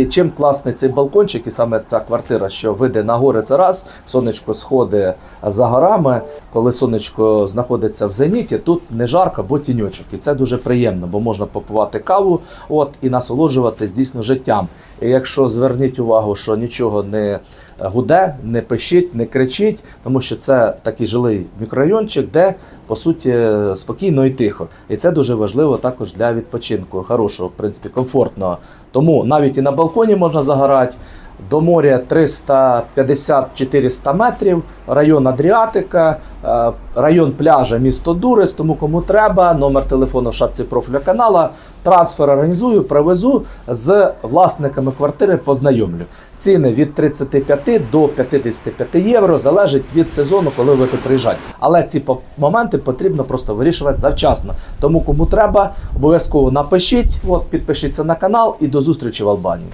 І чим класний цей балкончик, і саме ця квартира, що вийде на гори, це раз, сонечко сходить за горами. Коли сонечко знаходиться в зеніті, тут не жарко, бо тіньочок. І це дуже приємно, бо можна попивати каву от, і насолоджуватись дійсно життям. І якщо зверніть увагу, що нічого не гуде, не пищить, не кричить, тому що це такий жилий мікрорайончик, де по суті спокійно і тихо. І це дуже важливо також для відпочинку, хорошого, в принципі, комфортного. Тому навіть і на балконі можна загорати. До моря 350-400 метрів, район Адріатика, е, район пляжа, місто Дурис. Тому кому треба, номер телефону в шапці профіля канала. Трансфер організую, привезу з власниками квартири, познайомлю. Ціни від 35 до 55 євро залежить від сезону, коли ви будете приїжджати. Але ці моменти потрібно просто вирішувати завчасно. Тому кому треба, обов'язково напишіть, от, підпишіться на канал і до зустрічі в Албанії.